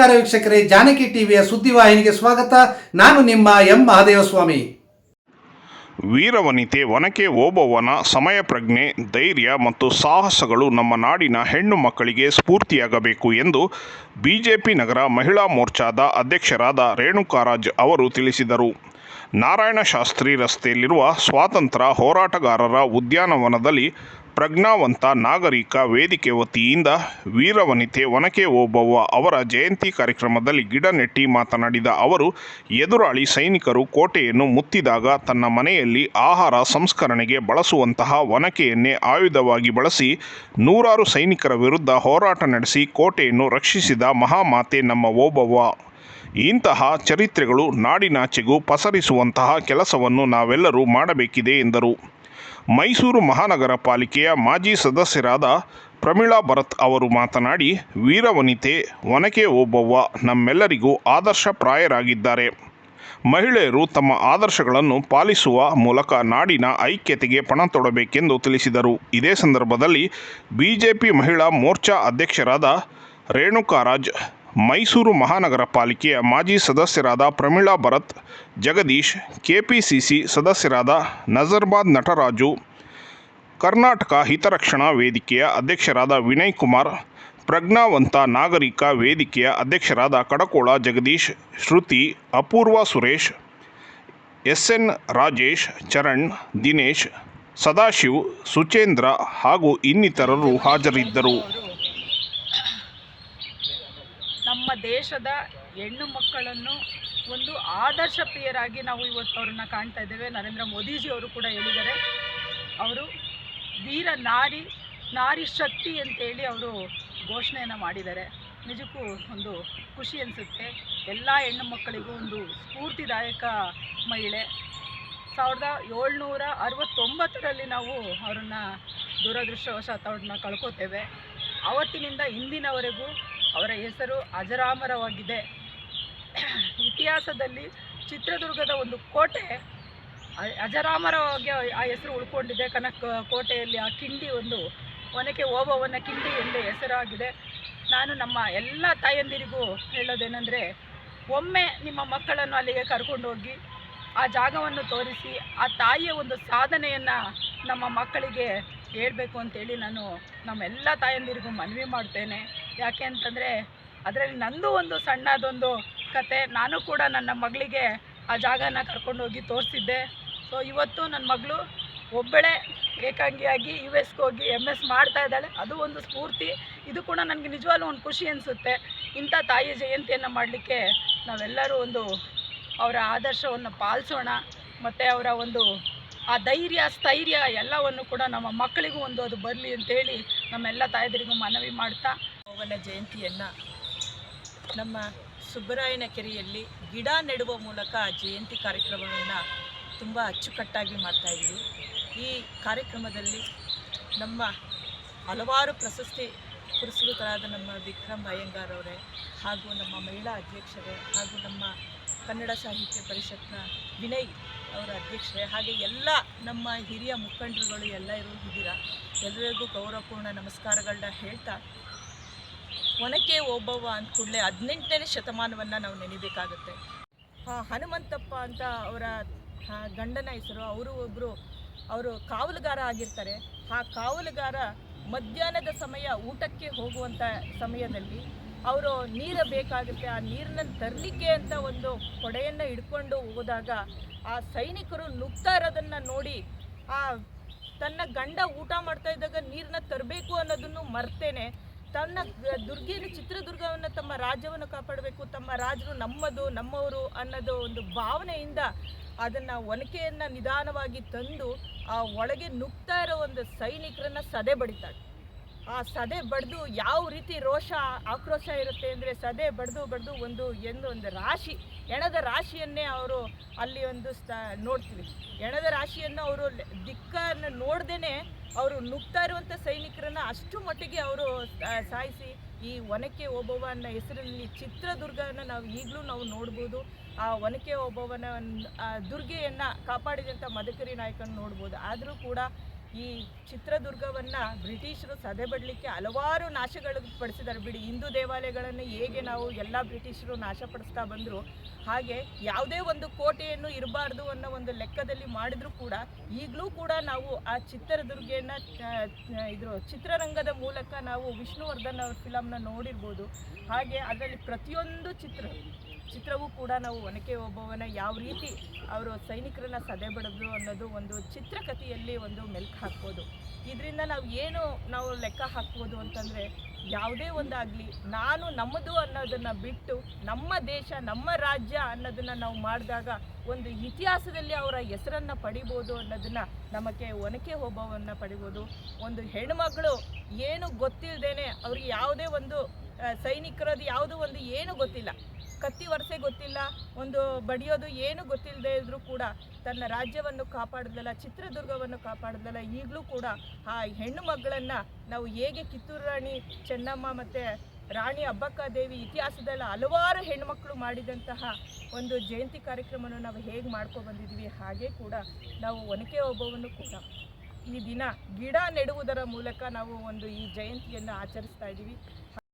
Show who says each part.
Speaker 1: ನಮಸ್ಕಾರ ವೀಕ್ಷಕರೇ, ಜಾನಕಿ ಟಿವಿಯ ಸುದ್ದಿವಾಹಿನಿಗೆ ಸ್ವಾಗತ. ನಾನು ನಿಮ್ಮ ಎಂ ಮಹಾದೇವಸ್ವಾಮಿ.
Speaker 2: ವೀರವನಿತೆ ಒನಕೆ ಓಬವ್ವನ ಸಮಯ ಪ್ರಜ್ಞೆ, ಧೈರ್ಯ ಮತ್ತು ಸಾಹಸಗಳು ನಮ್ಮ ನಾಡಿನ ಹೆಣ್ಣು ಮಕ್ಕಳಿಗೆ ಸ್ಫೂರ್ತಿಯಾಗಬೇಕು ಎಂದು ಬಿಜೆಪಿ ನಗರ ಮಹಿಳಾ ಮೋರ್ಚಾದ ಅಧ್ಯಕ್ಷರಾದ ರೇಣುಕಾರಾಜ್ ಅವರು ತಿಳಿಸಿದರು. ನಾರಾಯಣ ಶಾಸ್ತ್ರಿ ರಸ್ತೆಯಲ್ಲಿರುವ ಸ್ವಾತಂತ್ರ್ಯ ಹೋರಾಟಗಾರರ ಉದ್ಯಾನವನದಲ್ಲಿ ಪ್ರಜ್ಞಾವಂತ ನಾಗರಿಕ ವೇದಿಕೆ ವತಿಯಿಂದ ವೀರವನಿತೆ ಒನಕೆ ಓಬವ್ವ ಅವರ ಜಯಂತಿ ಕಾರ್ಯಕ್ರಮದಲ್ಲಿ ಗಿಡ ನೆಟ್ಟಿ ಮಾತನಾಡಿದ ಅವರು, ಎದುರಾಳಿ ಸೈನಿಕರು ಕೋಟೆಯನ್ನು ಮುತ್ತಿದಾಗ ತನ್ನ ಮನೆಯಲ್ಲಿ ಆಹಾರ ಸಂಸ್ಕರಣೆಗೆ ಬಳಸುವಂತಹ ಒನಕೆಯನ್ನೇ ಆಯುಧವಾಗಿ ಬಳಸಿ ನೂರಾರು ಸೈನಿಕರ ವಿರುದ್ಧ ಹೋರಾಟ ನಡೆಸಿ ಕೋಟೆಯನ್ನು ರಕ್ಷಿಸಿದ ಮಹಾಮಾತೆ ನಮ್ಮ ಓಬವ್ವ ಇಂತಹ ಚರಿತ್ರೆಗಳು ನಾಡಿನಾಚೆಗೂ ಪಸರಿಸುವಂತಹ ಕೆಲಸವನ್ನು ನಾವೆಲ್ಲರೂ ಮಾಡಬೇಕಿದೆ ಎಂದರು. ಮೈಸೂರು ಮಹಾನಗರ ಪಾಲಿಕೆಯ ಮಾಜಿ ಸದಸ್ಯರಾದ ಪ್ರಮೀಳಾ ಭರತ್ ಅವರು ಮಾತನಾಡಿ, ವೀರವನಿತೆ ಒನಕೆ ಓಬವ್ವ ನಮ್ಮೆಲ್ಲರಿಗೂ ಆದರ್ಶಪ್ರಾಯರಾಗಿದ್ದಾರೆ ಮಹಿಳೆಯರು ತಮ್ಮ ಆದರ್ಶಗಳನ್ನು ಪಾಲಿಸುವ ಮೂಲಕ ನಾಡಿನ ಐಕ್ಯತೆಗೆ ಪಣ ತೊಡಬೇಕೆಂದು ತಿಳಿಸಿದರು. ಇದೇ ಸಂದರ್ಭದಲ್ಲಿ ಬಿಜೆಪಿ ಮಹಿಳಾ ಮೋರ್ಚಾ ಅಧ್ಯಕ್ಷರಾದ ರೇಣುಕಾರಾಜ್ ಮೈಸೂರು ಮಹಾನಗರ ಪಾಲಿಕೆಯ ಮಾಜಿ ಸದಸ್ಯರಾದ ಪ್ರಮೀಳಾ ಭರತ್, ಜಗದೀಶ್, ಕೆಪಿಸಿಸಿ ಸದಸ್ಯರಾದ ನಜರ್ಬಾದ್ ನಟರಾಜು, ಕರ್ನಾಟಕ ಹಿತರಕ್ಷಣಾ ವೇದಿಕೆಯ ಅಧ್ಯಕ್ಷರಾದ ವಿನಯ್ ಕುಮಾರ್, ಪ್ರಜ್ಞಾವಂತ ನಾಗರಿಕ ವೇದಿಕೆಯ ಅಧ್ಯಕ್ಷರಾದ ಕಡಕೋಳ ಜಗದೀಶ್, ಶ್ರುತಿ, ಅಪೂರ್ವ ಸುರೇಶ್ ಎಸ್ ಎನ್ ರಾಜೇಶ್, ಚರಣ್, ದಿನೇಶ್, ಸದಾಶಿವ್, ಸುಚೇಂದ್ರ ಹಾಗೂ ಇನ್ನಿತರರು ಹಾಜರಿದ್ದರು
Speaker 3: ನಮ್ಮ ದೇಶದ ಹೆಣ್ಣು ಮಕ್ಕಳನ್ನು ಒಂದು ಆದರ್ಶ ಪ್ರಿಯರಾಗಿ ನಾವು ಇವತ್ತು ಅವ್ರನ್ನ ಕಾಣ್ತಾ ಇದ್ದೇವೆ. ನರೇಂದ್ರ ಮೋದಿಜಿ ಅವರು ಕೂಡ ಹೇಳಿದ್ದಾರೆ. ಅವರು ವೀರ ನಾರಿ ನಾರಿ ಶಕ್ತಿ ಅಂತೇಳಿ ಅವರು ಘೋಷಣೆಯನ್ನು ಮಾಡಿದ್ದಾರೆ. ನಿಜಕ್ಕೂ ಒಂದು ಖುಷಿ ಅನಿಸುತ್ತೆ. ಎಲ್ಲ ಹೆಣ್ಣು ಮಕ್ಕಳಿಗೂ ಒಂದು ಸ್ಫೂರ್ತಿದಾಯಕ ಮಹಿಳೆ. ಸಾವಿರದ ಏಳ್ನೂರ ಅರವತ್ತೊಂಬತ್ತರಲ್ಲಿ ನಾವು ಅವರನ್ನು ದುರದೃಷ್ಟವಶಾತ್ ಅವ್ರನ್ನ ಕಳ್ಕೊತೇವೆ. ಆವತ್ತಿನಿಂದ ಇಂದಿನವರೆಗೂ ಅವರ ಹೆಸರು ಅಜರಾಮರವಾಗಿದೆ. ಇತಿಹಾಸದಲ್ಲಿ ಚಿತ್ರದುರ್ಗದ ಒಂದು ಕೋಟೆ, ಅಜರಾಮರವಾಗಿ ಆ ಹೆಸರು ಉಳ್ಕೊಂಡಿದೆ. ಕನಕ ಕೋಟೆಯಲ್ಲಿ ಆ ಕಿಂಡಿ ಒಂದು, ಒನಕೆ ಓಬವ್ವನ ಕಿಂಡಿ ಎಂದು ಹೆಸರಾಗಿದೆ. ನಾನು ನಮ್ಮ ಎಲ್ಲ ತಾಯಂದಿರಿಗೂ ಹೇಳೋದೇನೆಂದರೆ, ಒಮ್ಮೆ ನಿಮ್ಮ ಮಕ್ಕಳನ್ನು ಅಲ್ಲಿಗೆ ಕರ್ಕೊಂಡೋಗಿ ಆ ಜಾಗವನ್ನು ತೋರಿಸಿ, ಆ ತಾಯಿಯ ಒಂದು ಸಾಧನೆಯನ್ನು ನಮ್ಮ ಮಕ್ಕಳಿಗೆ ಹೇಳಬೇಕು ಅಂತೇಳಿ ನಾನು ನಮ್ಮೆಲ್ಲ ತಾಯಂದಿರಿಗೂ ಮನವಿ ಮಾಡ್ತೇನೆ. ಯಾಕೆ ಅಂತಂದರೆ ಅದರಲ್ಲಿ ನಂದು ಒಂದು ಸಣ್ಣದೊಂದು ಕತೆ, ನಾನು ಕೂಡ ನನ್ನ ಮಗಳಿಗೆ ಆ ಜಾಗನ ಕರ್ಕೊಂಡೋಗಿ ತೋರಿಸಿದ್ದೆ. ಸೊ ಇವತ್ತು ನನ್ನ ಮಗಳು ಒಬ್ಬಳೇ ಏಕಾಂಗಿಯಾಗಿ ಯು ಎಸ್ಗೆ ಹೋಗಿ ಎಂ ಎಸ್ ಮಾಡ್ತಾ ಇದ್ದಾಳೆ. ಅದು ಒಂದು ಸ್ಫೂರ್ತಿ. ಇದು ಕೂಡ ನನಗೆ ನಿಜವಾಗ್ಲೂ ಒಂದು ಖುಷಿ ಅನಿಸುತ್ತೆ. ಇಂಥ ತಾಯಿ ಜಯಂತಿಯನ್ನು ಮಾಡಲಿಕ್ಕೆ ನಾವೆಲ್ಲರೂ ಒಂದು ಅವರ ಆದರ್ಶವನ್ನು ಪಾಲಿಸೋಣ, ಮತ್ತು ಅವರ ಒಂದು ಆ ಧೈರ್ಯ, ಸ್ಥೈರ್ಯ ಎಲ್ಲವನ್ನು ಕೂಡ ನಮ್ಮ ಮಕ್ಕಳಿಗೂ ಒಂದು ಅದು ಬರಲಿ ಅಂತೇಳಿ ನಮ್ಮೆಲ್ಲ ತಾಯಿದರಿಗೂ ಮನವಿ ಮಾಡ್ತಾ ಅವನ ಜಯಂತಿಯನ್ನು ನಮ್ಮ ಸುಬ್ಬರಾಯನ ಕೆರೆಯಲ್ಲಿ ಗಿಡ ನೆಡುವ ಮೂಲಕ ಜಯಂತಿ ಕಾರ್ಯಕ್ರಮವನ್ನು ತುಂಬ ಅಚ್ಚುಕಟ್ಟಾಗಿ ಮಾಡ್ತಾಯಿದ್ದೀವಿ ಈ ಕಾರ್ಯಕ್ರಮದಲ್ಲಿ ನಮ್ಮ ಹಲವಾರು ಪ್ರಶಸ್ತಿ ಪುರಸ್ಕೃತರಾದ ನಮ್ಮ ವಿಕ್ರಮ್ ಅಯ್ಯಂಗಾರ್ ಅವರೇ ಹಾಗೂ ನಮ್ಮ ಮಹಿಳಾ ಅಧ್ಯಕ್ಷರೇ ಹಾಗೂ ನಮ್ಮ ಕನ್ನಡ ಸಾಹಿತ್ಯ ಪರಿಷತ್ನ ವಿನಯ್ ಅವರ ಅಧ್ಯಕ್ಷರೇ, ಹಾಗೆ ಎಲ್ಲ ನಮ್ಮ ಹಿರಿಯ ಮುಖಂಡರುಗಳು ಎಲ್ಲ ಇದ್ದೀರಾ? ಎಲ್ಲರಿಗೂ ಗೌರವಪೂರ್ಣ ನಮಸ್ಕಾರಗಳನ್ನ ಹೇಳ್ತಾ, ಒನಕೆ ಓಬವ್ವ ಅಂದ ಕೂಡಲೇ ಹದಿನೆಂಟನೇ ಶತಮಾನವನ್ನು ನಾವು ನೆನಿಬೇಕಾಗುತ್ತೆ. ಹನುಮಂತಪ್ಪ ಅಂತ ಅವರ ಗಂಡನ ಹೆಸರು, ಅವರು ಒಬ್ಬರು ಅವರು ಕಾವಲುಗಾರ ಆಗಿರ್ತಾರೆ. ಆ ಕಾವಲುಗಾರ ಮಧ್ಯಾಹ್ನದ ಸಮಯ ಊಟಕ್ಕೆ ಹೋಗುವಂಥ ಸಮಯದಲ್ಲಿ ಅವರು ನೀರು ಬೇಕಾಗುತ್ತೆ, ಆ ನೀರನ್ನ ತರಲಿಕ್ಕೆ ಅಂತ ಒಂದು ಕೊಡೆಯನ್ನು ಹಿಡ್ಕೊಂಡು ಹೋದಾಗ ಆ ಸೈನಿಕರು ನುಗ್ತಾ ಇರೋದನ್ನು ನೋಡಿ, ಆ ತನ್ನ ಗಂಡ ಊಟ ಮಾಡ್ತಾ ಇದ್ದಾಗ ನೀರನ್ನ ತರಬೇಕು ಅನ್ನೋದನ್ನು ಮರ್ತೇನೆ. ತನ್ನ ದುರ್ಗಿಯನ್ನು, ಚಿತ್ರದುರ್ಗವನ್ನು ತಮ್ಮ ರಾಜ್ಯವನ್ನು ಕಾಪಾಡಬೇಕು, ತಮ್ಮ ರಾಜರು ನಮ್ಮದು, ನಮ್ಮವರು ಅನ್ನೋದು ಒಂದು ಭಾವನೆಯಿಂದ ಅದನ್ನು ಒನಕೆಯನ್ನು ನಿಧಾನವಾಗಿ ತಂದು ಆ ಒಳಗೆ ನುಗ್ತಾ ಇರೋ ಒಂದು ಸೈನಿಕರನ್ನ ಸದೆ ಬಡಿತಾಳೆ ಆ ಸದೆ ಬಡ್ದು ಯಾವ ರೀತಿ ರೋಷ, ಆಕ್ರೋಶ ಇರುತ್ತೆ ಅಂದರೆ ಸದೆ ಬಡ್ದು ಬಡ್ದು ಒಂದು ಎಂದು ಒಂದು ರಾಶಿ, ಎಣದ ರಾಶಿಯನ್ನೇ ಅವರು ಅಲ್ಲಿ ಒಂದು ಸ್ಥ, ನೋಡ್ತೀವಿ. ಎಣದ ರಾಶಿಯನ್ನು ಅವರು ದಿಕ್ಕನ್ನು ನೋಡ್ದೇನೆ ಅವರು ನುಗ್ತಾ ಇರುವಂಥ ಸೈನಿಕರನ್ನ ಅಷ್ಟು ಮಟ್ಟಿಗೆ ಅವರು ಸಾಯಿಸಿ ಈ ಒನಕೆ ಓಬವ್ವನ ಹೆಸರಲ್ಲಿ ಚಿತ್ರದುರ್ಗನ ನಾವು ಈಗಲೂ ನಾವು ನೋಡ್ಬೋದು. ಆ ಒನಕೆ ಓಬವ್ವನ ದುರ್ಗೆಯನ್ನು ಕಾಪಾಡಿದಂಥ ಮದಕರಿ ನಾಯಕನ ನೋಡ್ಬೋದು. ಆದರೂ ಕೂಡ ಈ ಚಿತ್ರದುರ್ಗವನ್ನು ಬ್ರಿಟಿಷರು ಸದೆಬಡಲಿಕ್ಕೆ ಹಲವಾರು ನಾಶಗಳು ಪಡಿಸಿದ್ದಾರೆ ಬಿಡಿ. ಹಿಂದೂ ದೇವಾಲಯಗಳನ್ನು ಹೇಗೆ ನಾವು ಎಲ್ಲ ಬ್ರಿಟಿಷರು ನಾಶಪಡಿಸ್ತಾ ಬಂದರು, ಹಾಗೆ ಯಾವುದೇ ಒಂದು ಕೋಟೆಯನ್ನು ಇರಬಾರ್ದು ಅನ್ನೋ ಒಂದು ಲೆಕ್ಕದಲ್ಲಿ ಮಾಡಿದರೂ ಕೂಡ ಈಗಲೂ ಕೂಡ ನಾವು ಆ ಚಿತ್ರದುರ್ಗೆಯನ್ನು ಇದ್ರ ಚಿತ್ರರಂಗದ ಮೂಲಕ ನಾವು ವಿಷ್ಣುವರ್ಧನ್ ಅವ್ರ ಫಿಲಮ್ನ ನೋಡಿರ್ಬೋದು. ಹಾಗೆ ಅದರಲ್ಲಿ ಪ್ರತಿಯೊಂದು ಚಿತ್ರ ಚಿತ್ರವೂ ಕೂಡ ನಾವು ಒನಕೆ ಓಬವ್ವನ ಯಾವ ರೀತಿ ಅವರು ಸೈನಿಕರನ್ನ ಸದೆಬಡಿದ್ರು ಅನ್ನೋದು ಒಂದು ಚಿತ್ರಕಥೆಯಲ್ಲಿ ಒಂದು ಮೆಲ್ಕು ಹಾಕ್ಬೋದು. ಇದರಿಂದ ನಾವು ಏನು ನಾವು ಲೆಕ್ಕ ಹಾಕ್ಬೋದು ಅಂತಂದರೆ ಯಾವುದೇ ಒಂದಾಗಲಿ ನಾನು ನಮ್ಮದು ಅನ್ನೋದನ್ನು ಬಿಟ್ಟು ನಮ್ಮ ದೇಶ, ನಮ್ಮ ರಾಜ್ಯ ಅನ್ನೋದನ್ನು ನಾವು ಮಾಡಿದಾಗ ಒಂದು ಇತಿಹಾಸದಲ್ಲಿ ಅವರ ಹೆಸರನ್ನು ಪಡಿಬೋದು ಅನ್ನೋದನ್ನು ನಮಗೆ ಒನಕೆ ಓಬವ್ವನ್ನ ಪಡಿಬೋದು. ಒಂದು ಹೆಣ್ಮಗಳು ಏನು ಗೊತ್ತಿಲ್ಲದೇನೆ ಅವ್ರಿಗೆ ಯಾವುದೇ ಒಂದು ಸೈನಿಕರದ್ದು ಯಾವುದೋ ಒಂದು ಏನು ಗೊತ್ತಿಲ್ಲ. ಕತ್ತಿ ವರ್ಸೆ ಗೊತ್ತಿಲ್ಲ, ಒಂದು ಬಡಿಯೋದು ಏನು ಗೊತ್ತಿಲ್ಲದೆ ಇದ್ರೂ ಕೂಡ ತನ್ನ ರಾಜ್ಯವನ್ನು ಕಾಪಾಡಿದಲ್ಲ, ಚಿತ್ರದುರ್ಗವನ್ನು ಕಾಪಾಡಿದಲ್ಲ, ಈಗಲೂ ಕೂಡ ಆ ಹೆಣ್ಣು ಮಕ್ಕಳನ್ನು ನಾವು ಹೇಗೆ ಕಿತ್ತೂರು ರಾಣಿ ಚೆನ್ನಮ್ಮ ಮತ್ತು ರಾಣಿ ಅಬ್ಬಕ್ಕ ದೇವಿ ಇತಿಹಾಸದಲ್ಲಿ ಹಲವಾರು ಹೆಣ್ಮಕ್ಳು ಮಾಡಿದಂತಹ ಒಂದು ಜಯಂತಿ ಕಾರ್ಯಕ್ರಮವನ್ನು ನಾವು ಹೇಗೆ ಮಾಡ್ಕೊ ಬಂದಿದ್ದೀವಿ, ಹಾಗೆ ಕೂಡ ನಾವು ಒನಕೆ ಒಬ್ಬವನ್ನು ಕೂಡ ಈ ದಿನ ಗಿಡ ನೆಡುವುದರ ಮೂಲಕ ನಾವು ಒಂದು ಈ ಜಯಂತಿಯನ್ನು ಆಚರಿಸ್ತಾ ಇದ್ದೀವಿ.